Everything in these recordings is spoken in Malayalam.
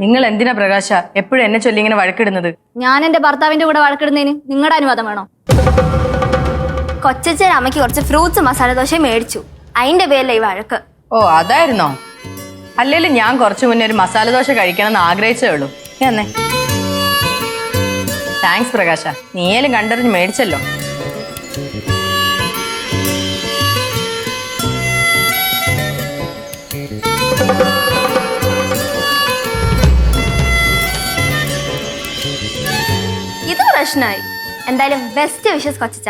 നിങ്ങൾ എന്തിനാ പ്രകാശ? എപ്പോഴും എന്നെ ചൊല്ലി ഇങ്ങനെ വഴക്കിടുന്നത്? ഞാൻ എന്റെ ഭർത്താവിന്റെ കൂടെ വഴക്കിടുന്നതിന് നിങ്ങളുടെ അനുവാദം വേണോ? കൊച്ചച്ചൻ അമ്മയ്ക്ക് കുറച്ച് ഫ്രൂട്ട്സ് മസാല ദോശ മേടിച്ചു. അതിന്റെ പേരിലെ ഈ വഴക്ക്. ഓ അതായിരുന്നോ? അല്ലേലും ഞാൻ കുറച്ചു മുന്നേ ഒരു മസാല ദോശ കഴിക്കണം എന്ന് ആഗ്രഹിച്ചേ ഉള്ളൂ. എന്നേ താങ്ക്സ് പ്രകാശ. നീയേലും കണ്ടറിഞ്ഞ് മേടിച്ചല്ലോ. പ്രശ്നമായി എന്തായാലും ബെസ്റ്റ് വിഷസ് കൊച്ചച്ച.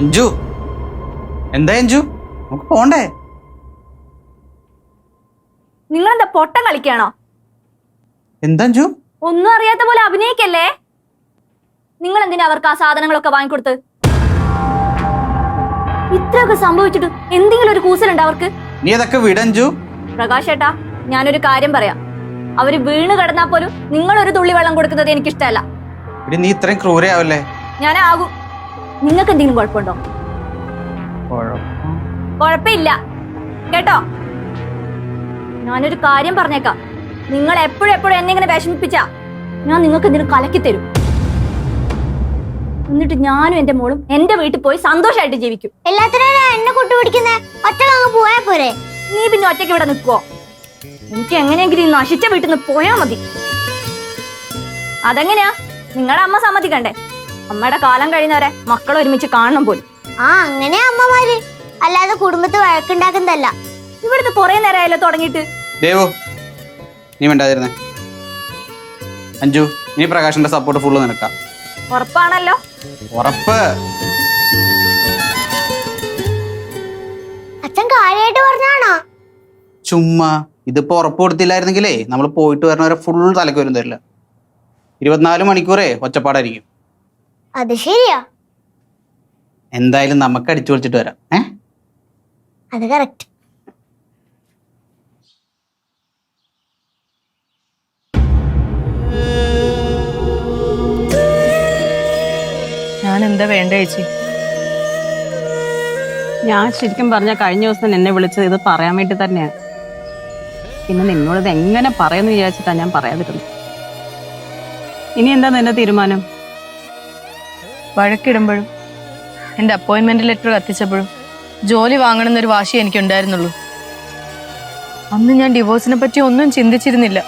അഞ്ജു. എന്താ അഞ്ജു? നമുക്ക് പോണ്ടേ? നിങ്ങളെന്താ പൊട്ടം കളിക്കാണോ എന്താ ഒന്നും അറിയാത്ത പോലെ അഭിനയിക്കല്ലേ? നിങ്ങൾ എന്തിനാ അവർക്ക് ആ സാധനങ്ങളൊക്കെ വാങ്ങിക്കൊടുത്ത്? ഇത്രയൊക്കെ സംഭവിച്ചിട്ട് എന്തെങ്കിലും ഒരു കൂസലുണ്ട് അവർക്ക്? നീ അതൊക്കെ വിടഞ്ചു പ്രകാശ് ഏട്ടാ ഞാനൊരു കാര്യം പറയാം. അവർ വീണ് കിടന്നാ പോലും നിങ്ങൾ ഒരു തുള്ളി വെള്ളം കൊടുക്കുന്നത് എനിക്ക് ഇഷ്ടമല്ല നീ ഇത്രയും ക്രൂരയാവല്ലേ? ഞാൻ ആകും നിങ്ങൾക്ക് എന്തെങ്കിലും കുഴപ്പമുണ്ടോ? കുഴപ്പമില്ല. കേട്ടോ? ഞാനൊരു കാര്യം പറഞ്ഞേക്കാം. നിങ്ങൾ എപ്പോഴും എപ്പോഴും എന്നെ ഇങ്ങനെ വിഷമിപ്പിച്ചാ. ഞാൻ നിങ്ങൾക്ക് എന്തിനും കലക്കി തരും. എന്നിട്ട് ഞാനും എന്റെ മോളും എന്റെ വീട്ടിൽ പോയി സന്തോഷമായിട്ട് ജീവിക്കും. എല്ലാത്തിനും എന്നെ കൂട്ടുപിടിക്കുന്നേ? ഒറ്റ അങ്ങ് പോയാ പോരെ? നീ പിന്നെ ഒറ്റയ്ക്ക് ഇവിടെ നിൽക്കുവോ എനിക്ക് എങ്ങനെയെങ്കിലും ഈ നശിച്ച വീട്ടിൽ നിന്ന് പോയാ മതി. അതെങ്ങനെയാ? നിങ്ങളുടെ അമ്മ സമ്മതിക്കണ്ടേ? അമ്മയുടെ കാലം കഴിയുന്നവരെ മക്കൾ ഒരുമിച്ച് കാണണം പോലും. ആ അങ്ങനെ അമ്മമാര്. അല്ലാതെ കുടുംബത്തെ വഴക്കുണ്ടാക്കുന്നതല്ല. ഇവിടുത്തെ കുറെ നേരമായല്ലോ തുടങ്ങിയിട്ട്. ദേവു നീ വേണ്ടായിരുന്നേ അഞ്ജു നീ പ്രകാശിന്റെ സപ്പോർട്ട് ഫുള്ള് നിനക്കാം. ഉറപ്പാണല്ലോ. ഉറപ്പ്. അച്ഛൻ കാര്യമായിട്ട് പറഞ്ഞാണോ? ചുമ്മാ ഇതിപ്പോ ഉറപ്പ് കൊടുത്തില്ലായിരുന്നെങ്കിലേ നമ്മൾ പോയിട്ട് വരണവരെ ഫുൾ തലക്ക് വരും തരില്ല. ഇരുപത്തിനാല് മണിക്കൂറേ ഒച്ചപ്പാടായിരിക്കും. അത് ശരിയാ. എന്തായാലും നമുക്ക് അടിച്ചു പൊളിച്ചിട്ട് വരാം. ഏ? അത് കറക്റ്റ് ഞാൻ എന്താ വേണ്ട ചേച്ചി? ഞാൻ ശരിക്കും പറഞ്ഞ കഴിഞ്ഞ ദിവസം എന്നെ വിളിച്ചത് ഇത് പറയാൻ വേണ്ടി തന്നെയാണ് പിന്നെ നിന്നോട് ഇത് എങ്ങനെ പറയുമെന്ന് വിചാരിച്ചിട്ടാ ഞാൻ പറയാതിരുന്നത്. ഇനി എന്താ നിന്റെ തീരുമാനം? വഴക്കിടുമ്പോഴും എന്റെ അപ്പോയിൻമെന്റ് ലെറ്റർ കത്തിച്ചപ്പോഴും ജോലി വാങ്ങണമെന്നൊരു വാശി എനിക്കുണ്ടായിരുന്നുള്ളൂ. അന്ന് ഞാൻ ഡിവോഴ്സിനെ പറ്റി ഒന്നും ചിന്തിച്ചിരുന്നില്ല.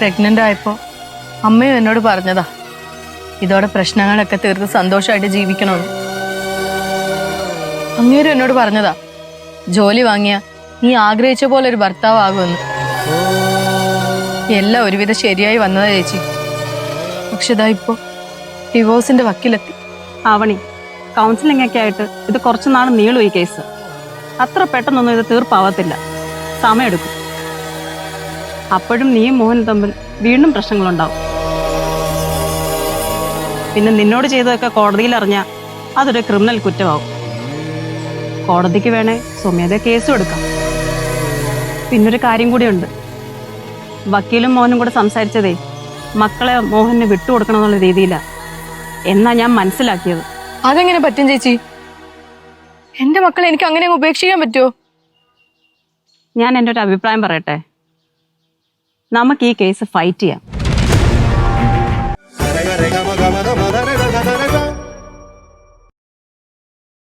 പ്രഗ്നന്റ് ആയപ്പോ അമ്മയും എന്നോട് പറഞ്ഞതാ ഇതോടെ പ്രശ്നങ്ങളൊക്കെ തീർത്ത് സന്തോഷമായിട്ട് ജീവിക്കണമെന്ന് അങ്ങേരും എന്നോട് പറഞ്ഞതാ ജോലി വാങ്ങിയ നീ ആഗ്രഹിച്ച പോലെ ഒരു ഭർത്താവാകുമെന്ന്. എല്ലാം ഒരുവിധം ശരിയായി വന്നതാ ചേച്ചി. പക്ഷെ ഇതാ ഇപ്പോ ഡിവോഴ്സിന്റെ വക്കിലെത്തി. ആവണി കൗൺസിലിംഗ് ഒക്കെ ആയിട്ട് ഇത് കുറച്ച് നാൾ നീളും ഈ കേസ്. അത്ര പെട്ടെന്നൊന്നും ഇത് തീർപ്പാവത്തില്ല. സമയമെടുക്കും. അപ്പോഴും നീ മോഹൻ തമ്മിൽ വീണ്ടും പ്രശ്നങ്ങളുണ്ടാവും. പിന്നെ നിന്നോട് ചെയ്തതൊക്കെ കോടതിയിൽ അറിഞ്ഞാൽ അതൊരു ക്രിമിനൽ കുറ്റമാവും. കോടതിക്ക് വേണേ സ്വമേധ കേസും എടുക്കാം പിന്നൊരു കാര്യം കൂടിയുണ്ട്. വക്കീലും മോഹനും കൂടെ സംസാരിച്ചതേ മക്കളെ മോഹന് വിട്ടുകൊടുക്കണമെന്നുള്ള രീതിയിലാണ് എന്നാ ഞാൻ മനസ്സിലാക്കിയത്. അതെങ്ങനെ പറ്റും ചേച്ചി? എന്റെ മക്കളെ എനിക്ക് അങ്ങനെ അങ്ങ് ഉപേക്ഷിക്കാൻ പറ്റുമോ ഞാൻ എന്റെ ഒരു അഭിപ്രായം പറയട്ടെ. നമുക്ക് ഈ കേസ് ഫൈറ്റ് ചെയ്യാം. da da da